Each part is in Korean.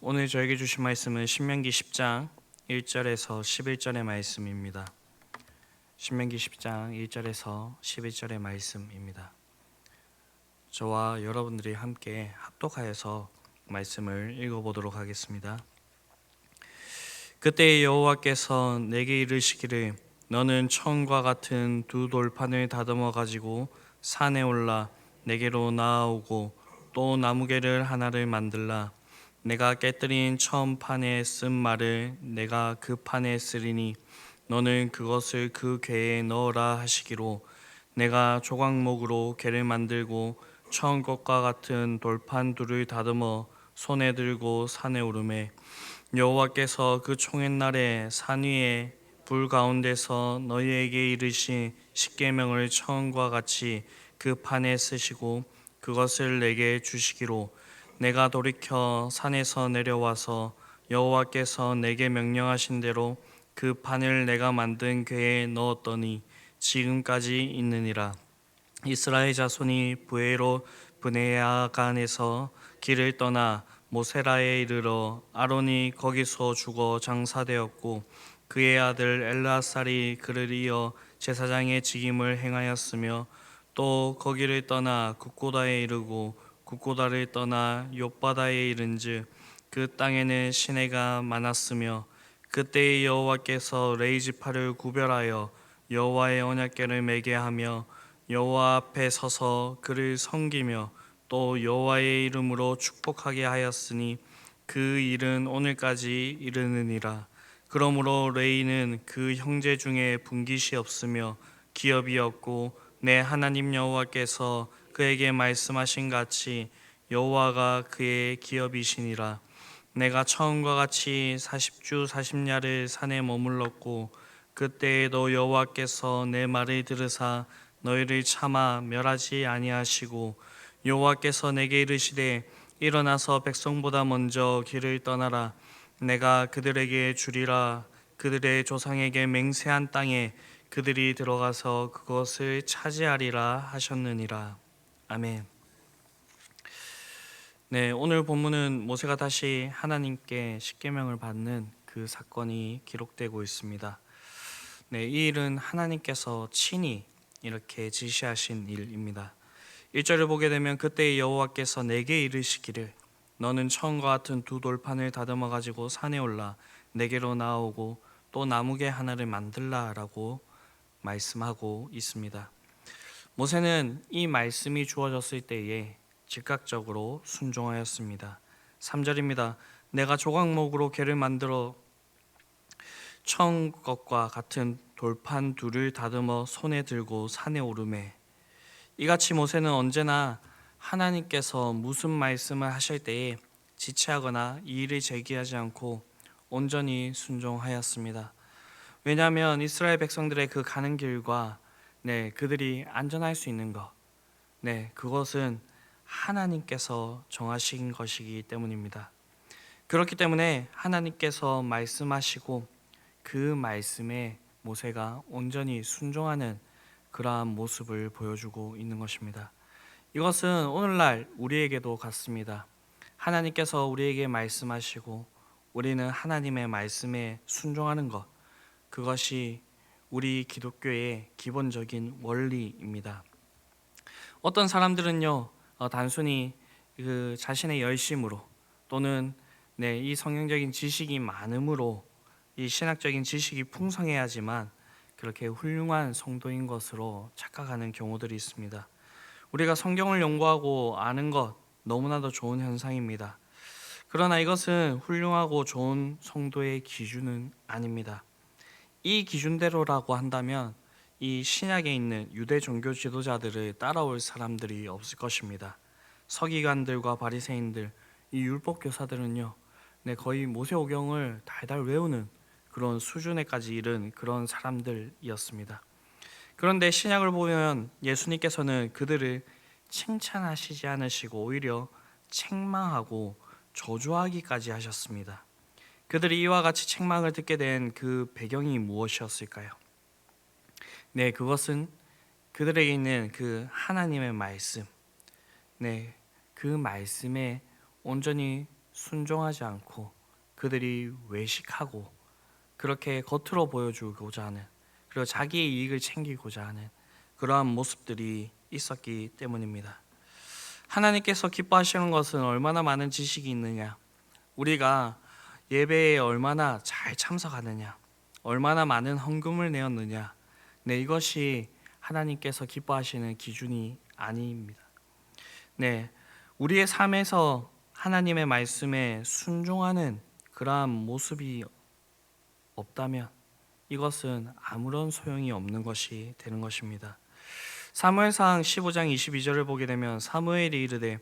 오늘 저에게 주신 말씀은 신명기 10장 1절에서 11절의 말씀입니다. 신명기 10장 1절에서 11절의 말씀입니다. 저와 여러분들이 함께 합독하여서 말씀을 읽어보도록 하겠습니다. 그때 여호와께서 내게 이르시기를 너는 천과 같은 두 돌판을 다듬어 가지고 산에 올라 내게로 나아오고 또 나무개를 하나를 만들라 내가 깨뜨린 처음 판에 쓴 말을 내가 그 판에 쓰리니 너는 그것을 그 궤에 넣어라 하시기로 내가 조각목으로 궤를 만들고 처음 것과 같은 돌판 둘을 다듬어 손에 들고 산에 오르매 여호와께서 그 총의 날에 산 위에 불 가운데서 너희에게 이르신 십계명을 처음과 같이 그 판에 쓰시고 그것을 내게 주시기로 내가 돌이켜 산에서 내려와서 여호와께서 내게 명령하신 대로 그 판을 내가 만든 궤에 넣었더니 지금까지 있느니라. 이스라엘 자손이 부에로 브네야간에서 길을 떠나 모세라에 이르러 아론이 거기서 죽어 장사되었고 그의 아들 엘라살이 그를 이어 제사장의 직임을 행하였으며 또 거기를 떠나 국고다에 이르고 국고다를 떠나 욥바다에 이른즉 그 땅에는 시내가 많았으며 그때의 여호와께서 레이지파를 구별하여 여호와의 언약궤를 매게 하며 여호와 앞에 서서 그를 섬기며 또 여호와의 이름으로 축복하게 하였으니 그 일은 오늘까지 이르느니라. 그러므로 레이는 그 형제 중에 분깃이 없으며 기업이 없고 내 하나님 여호와께서 그에게 말씀하신 같이 여호와가 그의 기업이시니라. 내가 처음과 같이 40주 40야를 산에 머물렀고 그때에도 여호와께서 내 말을 들으사 너희를 참아 멸하지 아니하시고 여호와께서 내게 이르시되 일어나서 백성보다 먼저 길을 떠나라. 내가 그들에게 주리라. 그들의 조상에게 맹세한 땅에 그들이 들어가서 그것을 차지하리라 하셨느니라 아멘. 네, 오늘 본문은 모세가 다시 하나님께 십계명을 받는 그 사건이 기록되고 있습니다. 네, 이 일은 하나님께서 친히 이렇게 지시하신 일입니다. 1절을 보게 되면 그때 여호와께서 내게 이르시기를 너는 처음과 같은 두 돌판을 다듬어 가지고 산에 올라 내게로 나오고 또 나무개 하나를 만들라라고 말씀하고 있습니다. 모세는 이 말씀이 주어졌을 때에 즉각적으로 순종하였습니다. 3절입니다. 내가 조각목으로 개를 만들어 처음 것과 같은 돌판 둘을 다듬어 손에 들고 산에 오르매 이같이 모세는 언제나 하나님께서 무슨 말씀을 하실 때에 지체하거나 이의를 제기하지 않고 온전히 순종하였습니다. 왜냐하면 이스라엘 백성들의 그 가는 길과 네 그들이 안전할 수 있는 것, 네 그것은 하나님께서 정하신 것이기 때문입니다. 그렇기 때문에 하나님께서 말씀하시고 그 말씀에 모세가 온전히 순종하는 그러한 모습을 보여주고 있는 것입니다. 이것은 오늘날 우리에게도 같습니다. 하나님께서 우리에게 말씀하시고 우리는 하나님의 말씀에 순종하는 것 그것이 우리 기독교의 기본적인 원리입니다. 어떤 사람들은요 어, 단순히 그 자신의 열심으로 또는 네, 이 성경적인 지식이 많음으로 이 신학적인 지식이 풍성해야지만 그렇게 훌륭한 성도인 것으로 착각하는 경우들이 있습니다. 우리가 성경을 연구하고 아는 것 너무나도 좋은 현상입니다. 그러나 이것은 훌륭하고 좋은 성도의 기준은 아닙니다. 이 기준대로라고 한다면 이 신약에 있는 유대 종교 지도자들을 따라올 사람들이 없을 것입니다. 서기관들과 바리새인들, 이 율법 교사들은요, 네, 거의 모세오경을 달달 외우는 그런 수준에까지 이른 그런 사람들이었습니다. 그런데 신약을 보면 예수님께서는 그들을 칭찬하시지 않으시고 오히려 책망하고 저주하기까지 하셨습니다. 그들이 이와 같이 책망을 듣게 된 그 배경이 무엇이었을까요? 네, 그것은 그들에게 있는 그 하나님의 말씀, 네, 그 말씀에 온전히 순종하지 않고 그들이 외식하고 그렇게 겉으로 보여주고자 하는 그리고 자기의 이익을 챙기고자 하는 그러한 모습들이 있었기 때문입니다. 하나님께서 기뻐하시는 것은 얼마나 많은 지식이 있느냐, 우리가 예배에 얼마나 잘 참석하느냐, 얼마나 많은 헌금을 내었느냐, 네 이것이 하나님께서 기뻐하시는 기준이 아닙니다. 네, 우리의 삶에서 하나님의 말씀에 순종하는 그러한 모습이 없다면 이것은 아무런 소용이 없는 것이 되는 것입니다. 사무엘상 15장 22절을 보게 되면 사무엘이 이르되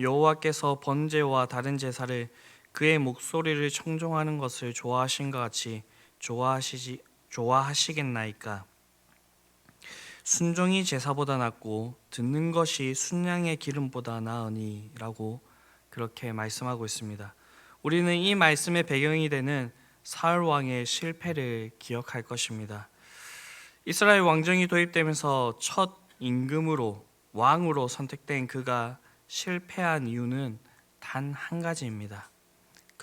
여호와께서 번제와 다른 제사를 그의 목소리를 청종하는 것을 좋아하신 것 같이 좋아하시지 좋아하시겠나이까 순종이 제사보다 낫고 듣는 것이 순양의 기름보다 나으니라고 그렇게 말씀하고 있습니다. 우리는 이 말씀의 배경이 되는 사울 왕의 실패를 기억할 것입니다. 이스라엘 왕정이 도입되면서 첫 임금으로 왕으로 선택된 그가 실패한 이유는 단 한 가지입니다.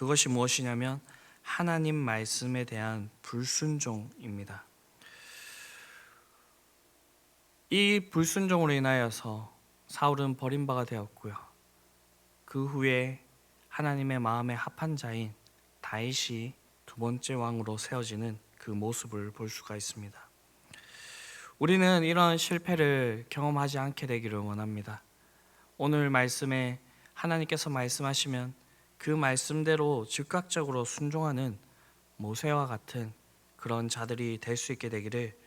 그것이 무엇이냐면 하나님 말씀에 대한 불순종입니다. 이 불순종으로 인하여서 사울은 버림바가 되었고요. 그 후에 하나님의 마음에 합한 자인 다윗이 두 번째 왕으로 세워지는 그 모습을 볼 수가 있습니다. 우리는 이런 실패를 경험하지 않게 되기를 원합니다. 오늘 말씀에 하나님께서 말씀하시면 그 말씀대로 즉각적으로 순종하는 모세와 같은 그런 자들이 될 수 있게 되기를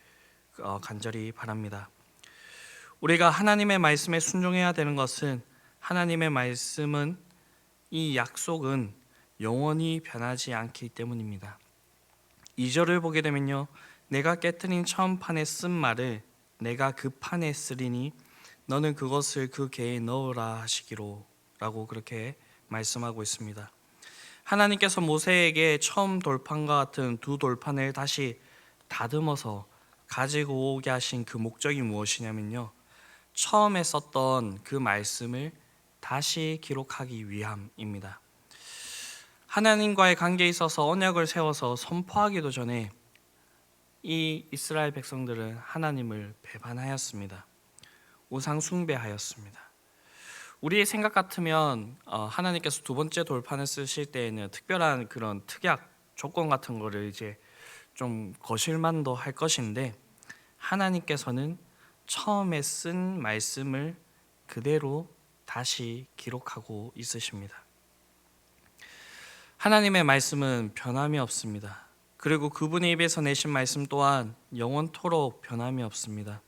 어, 간절히 바랍니다. 우리가 하나님의 말씀에 순종해야 되는 것은 하나님의 말씀은 이 약속은 영원히 변하지 않기 때문입니다. 2절을 보게 되면요. 내가 깨뜨린 처음 판에 쓴 말을 내가 그 판에 쓰리니 너는 그것을 그 개에 넣으라 하시기로 라고 그렇게 말씀하고 있습니다. 하나님께서 모세에게 처음 돌판과 같은 두 돌판을 다시 다듬어서 가지고 오게 하신 그 목적이 무엇이냐면요. 처음에 썼던 그 말씀을 다시 기록하기 위함입니다. 하나님과의 관계에 있어서 언약을 세워서 선포하기도 전에 이 이스라엘 백성들은 하나님을 배반하였습니다. 우상 숭배하였습니다. 우리의 생각 같으면 어, 하나님께서 두 번째 돌판을 쓰실 때에는 특별한 그런 특약 조건 같은 거를 이제 좀 거실만도 할 것인데 하나님께서는 처음에 쓴 말씀을 그대로 다시 기록하고 있으십니다. 하나님의 말씀은 변함이 없습니다. 그리고 그분의 입에서 내신 말씀 또한 영원토록 변함이 없습니다.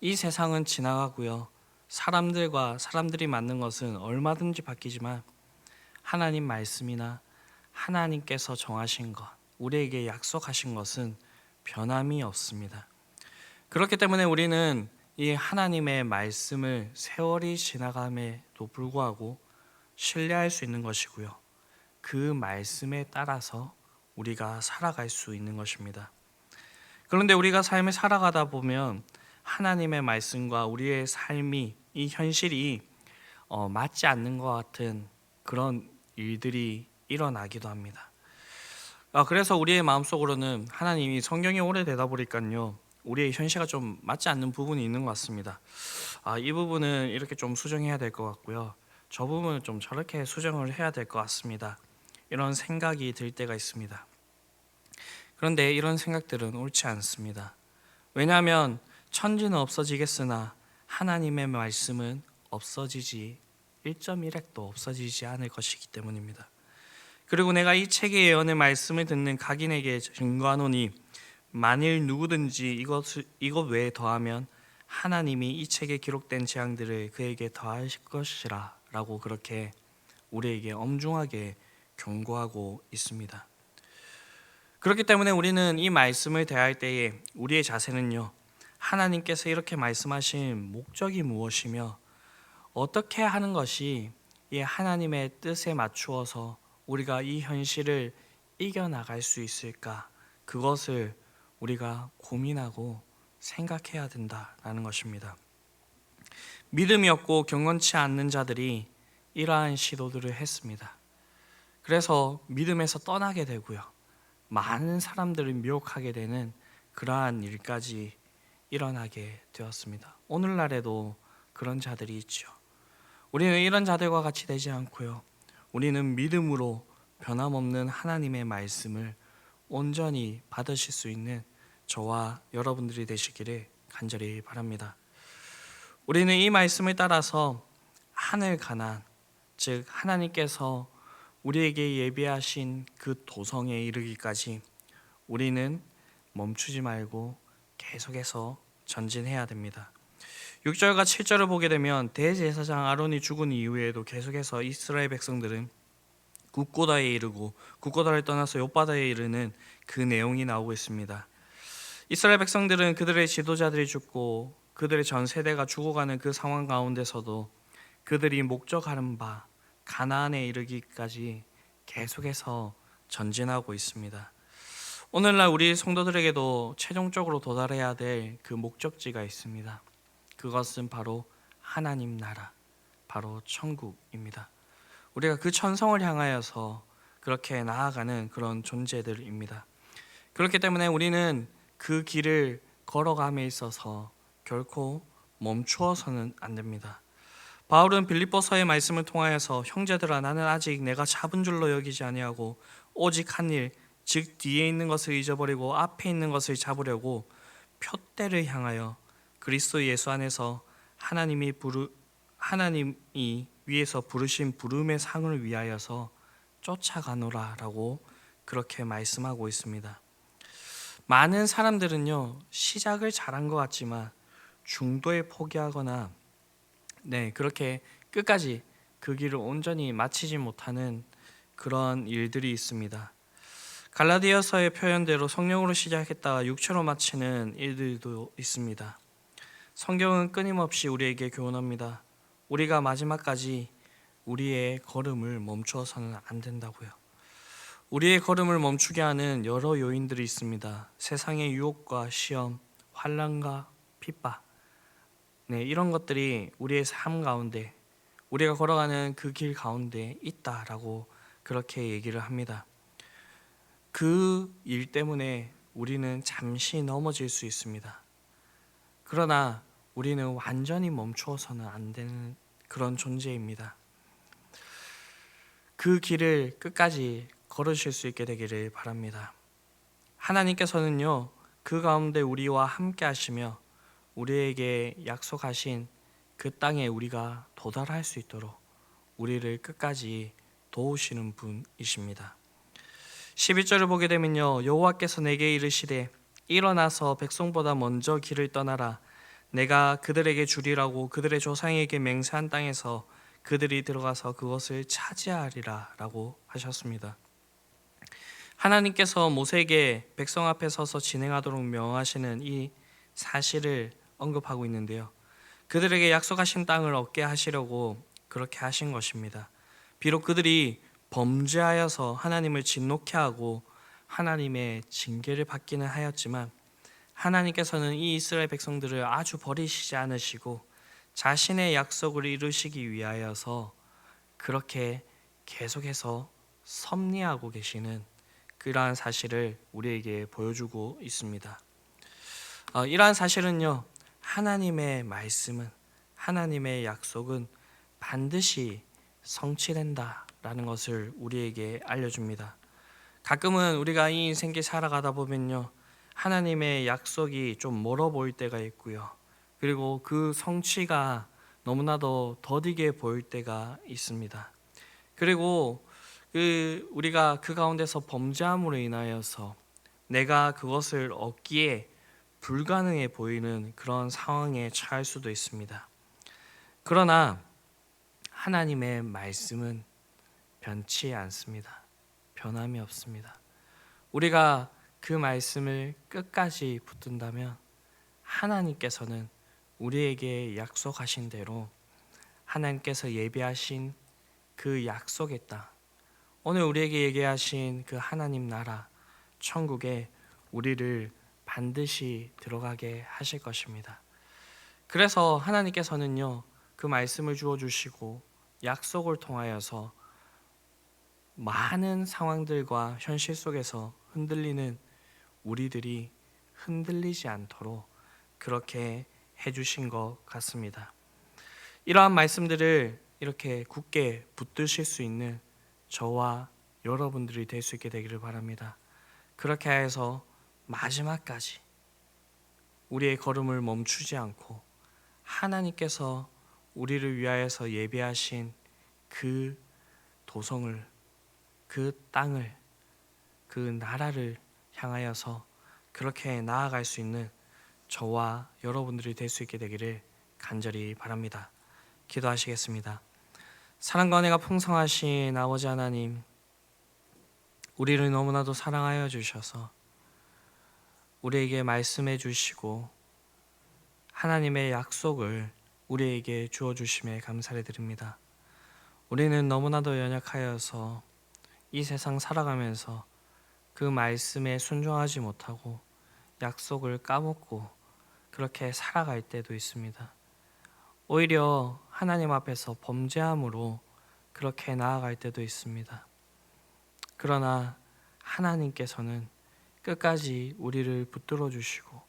이 세상은 지나가고요. 사람들과 사람들이 만든 것은 얼마든지 바뀌지만 하나님 말씀이나 하나님께서 정하신 것, 우리에게 약속하신 것은 변함이 없습니다. 그렇기 때문에 우리는 이 하나님의 말씀을 세월이 지나감에도 불구하고 신뢰할 수 있는 것이고요. 그 말씀에 따라서 우리가 살아갈 수 있는 것입니다. 그런데 우리가 삶을 살아가다 보면 하나님의 말씀과 우리의 삶이 이 현실이 어, 맞지 않는 것 같은 그런 일들이 일어나기도 합니다. 아, 그래서 우리의 마음속으로는 하나님이 성경이 오래되다 보니까요. 우리의 현실과 좀 맞지 않는 부분이 있는 것 같습니다. 아, 이 부분은 이렇게 좀 수정해야 될 것 같고요. 저 부분은 좀 저렇게 수정을 해야 될 것 같습니다. 이런 생각이 들 때가 있습니다. 그런데 이런 생각들은 옳지 않습니다. 왜냐하면 천지는 없어지겠으나 하나님의 말씀은 없어지지 1.1핵도 없어지지 않을 것이기 때문입니다. 그리고 내가 이 책의 예언의 말씀을 듣는 각인에게 증거하노니 만일 누구든지 이것 이것 외에 더하면 하나님이 이 책에 기록된 재앙들을 그에게 더하실 것이라라고 그렇게 우리에게 엄중하게 경고하고 있습니다. 그렇기 때문에 우리는 이 말씀을 대할 때에 우리의 자세는요. 하나님께서 이렇게 말씀하신 목적이 무엇이며 어떻게 하는 것이 이 하나님의 뜻에 맞추어서 우리가 이 현실을 이겨나갈 수 있을까? 그것을 우리가 고민하고 생각해야 된다라는 것입니다. 믿음이 없고 경건치 않는 자들이 이러한 시도들을 했습니다. 그래서 믿음에서 떠나게 되고요. 많은 사람들을 미혹하게 되는 그러한 일까지 일어나게 되었습니다. 오늘날에도 그런 자들이 있죠. 우리는 이런 자들과 같이 되지 않고요. 우리는 믿음으로 변함없는 하나님의 말씀을 온전히 받으실 수 있는 저와 여러분들이 되시기를 간절히 바랍니다. 우리는 이 말씀을 따라서 하늘 가난 즉 하나님께서 우리에게 예비하신 그 도성에 이르기까지 우리는 멈추지 말고 계속해서 전진해야 됩니다. 6절과 7절을 보게 되면 대제사장 아론이 죽은 이후에도 계속해서 이스라엘 백성들은 굽고다에 이르고 굽고다를 떠나서 욥바다에 이르는 그 내용이 나오고 있습니다. 이스라엘 백성들은 그들의 지도자들이 죽고 그들의 전 세대가 죽어가는 그 상황 가운데서도 그들이 목적하는 바 가나안에 이르기까지 계속해서 전진하고 있습니다. 오늘날 우리 성도들에게도 최종적으로 도달해야 될 그 목적지가 있습니다. 그것은 바로 하나님 나라, 바로 천국입니다. 우리가 그 천성을 향하여서 그렇게 나아가는 그런 존재들입니다. 그렇기 때문에 우리는 그 길을 걸어감에 있어서 결코 멈추어서는 안 됩니다. 바울은 빌립보서의 말씀을 통하여서 형제들아 나는 아직 내가 잡은 줄로 여기지 아니하고 오직 한 일 즉 뒤에 있는 것을 잊어버리고 앞에 있는 것을 잡으려고 표대를 향하여 그리스도 예수 안에서 하나님이 부르 하나님이 위에서 부르신 부름의 상을 위하여서 쫓아가노라라고 그렇게 말씀하고 있습니다. 많은 사람들은요 시작을 잘한 것 같지만 중도에 포기하거나 네 그렇게 끝까지 그 길을 온전히 마치지 못하는 그런 일들이 있습니다. 갈라디아서의 표현대로 성령으로 시작했다가 육체로 마치는 일들도 있습니다. 성경은 끊임없이 우리에게 교훈합니다. 우리가 마지막까지 우리의 걸음을 멈추어서는 안 된다고요. 우리의 걸음을 멈추게 하는 여러 요인들이 있습니다. 세상의 유혹과 시험, 환란과 핍박, 네 이런 것들이 우리의 삶 가운데 우리가 걸어가는 그 길 가운데 있다라고 그렇게 얘기를 합니다. 그 일 때문에 우리는 잠시 넘어질 수 있습니다. 그러나 우리는 완전히 멈추어서는 안 되는 그런 존재입니다. 그 길을 끝까지 걸으실 수 있게 되기를 바랍니다. 하나님께서는요, 그 가운데 우리와 함께 하시며 우리에게 약속하신 그 땅에 우리가 도달할 수 있도록 우리를 끝까지 도우시는 분이십니다. 11절을 보게 되면요. 여호와께서 내게 이르시되 일어나서 백성보다 먼저 길을 떠나라 내가 그들에게 주리라고 그들의 조상에게 맹세한 땅에서 그들이 들어가서 그것을 차지하리라라고 하셨습니다. 하나님께서 모세에게 백성 앞에 서서 진행하도록 명하시는 이 사실을 언급하고 있는데요. 그들에게 약속하신 땅을 얻게 하시려고 그렇게 하신 것입니다. 비록 그들이 범죄하여서 하나님을 진노케 하고 하나님의 징계를 받기는 하였지만 하나님께서는 이 이스라엘 백성들을 아주 버리시지 않으시고 자신의 약속을 이루시기 위하여서 그렇게 계속해서 섭리하고 계시는 그러한 사실을 우리에게 보여주고 있습니다. 어, 이러한 사실은요, 하나님의 말씀은 하나님의 약속은 반드시 성취된다 라는 것을 우리에게 알려줍니다. 가끔은 우리가 이 인생길 살아가다 보면요, 하나님의 약속이 좀 멀어 보일 때가 있고요. 그리고 그 성취가 너무나도 더디게 보일 때가 있습니다. 그리고 그 우리가 그 가운데서 범죄함으로 인하여서 내가 그것을 얻기에 불가능해 보이는 그런 상황에 처할 수도 있습니다. 그러나 하나님의 말씀은 변치 않습니다. 변함이 없습니다. 우리가 그 말씀을 끝까지 붙든다면 하나님께서는 우리에게 약속하신 대로 하나님께서 예비하신 그 약속의 땅 오늘 우리에게 얘기하신 그 하나님 나라 천국에 우리를 반드시 들어가게 하실 것입니다. 그래서 하나님께서는요 그 말씀을 주어 주시고 약속을 통하여서 많은 상황들과 현실 속에서 흔들리는 우리들이 흔들리지 않도록 그렇게 해주신 것 같습니다. 이러한 말씀들을 이렇게 굳게 붙드실 수 있는 저와 여러분들이 될 수 있게 되기를 바랍니다. 그렇게 해서 마지막까지 우리의 걸음을 멈추지 않고 하나님께서 우리를 위하여서 예비하신 그 도성을 그 땅을 그 나라를 향하여서 그렇게 나아갈 수 있는 저와 여러분들이 될 수 있게 되기를 간절히 바랍니다. 기도하시겠습니다. 사랑과 은혜가 풍성하신 아버지 하나님, 우리를 너무나도 사랑하여 주셔서 우리에게 말씀해 주시고 하나님의 약속을 우리에게 주어 주심에 감사를 드립니다. 우리는 너무나도 연약하여서 이 세상 살아가면서 그 말씀에 순종하지 못하고 약속을 까먹고 그렇게 살아갈 때도 있습니다. 오히려 하나님 앞에서 범죄함으로 그렇게 나아갈 때도 있습니다. 그러나 하나님께서는 끝까지 우리를 붙들어 주시고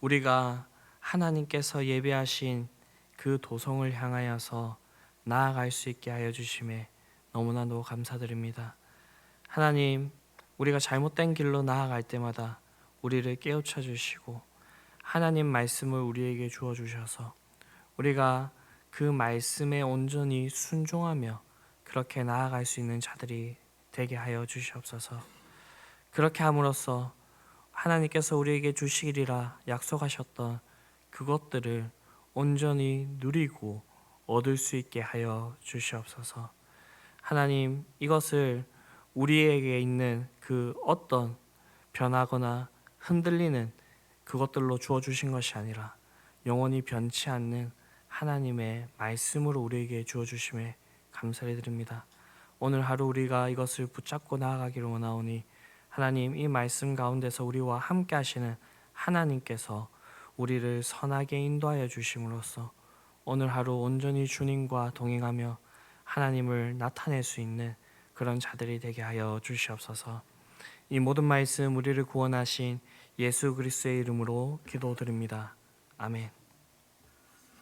우리가 하나님께서 예배하신 그 도성을 향하여서 나아갈 수 있게 하여 주심에 너무나도 감사드립니다. 하나님, 우리가 잘못된 길로 나아갈 때마다 우리를 깨우쳐 주시고 하나님 말씀을 우리에게 주어 주셔서 우리가 그 말씀에 온전히 순종하며 그렇게 나아갈 수 있는 자들이 되게 하여 주시옵소서. 그렇게 함으로써 하나님께서 우리에게 주시리라 약속하셨던 그것들을 온전히 누리고 얻을 수 있게 하여 주시옵소서. 하나님, 이것을 우리에게 있는 그 어떤 변하거나 흔들리는 그것들로 주어 주신 것이 아니라 영원히 변치 않는 하나님의 말씀으로 우리에게 주어 주심에 감사를 드립니다. 오늘 하루 우리가 이것을 붙잡고 나아가기를 원하오니 하나님 이 말씀 가운데서 우리와 함께 하시는 하나님께서 우리를 선하게 인도하여 주심으로써 오늘 하루 온전히 주님과 동행하며 하나님을 나타낼 수 있는 그런 자들이 되게 하여 주시옵소서. 이 모든 말씀 우리를 구원하신 예수 그리스도의 이름으로 기도드립니다. 아멘.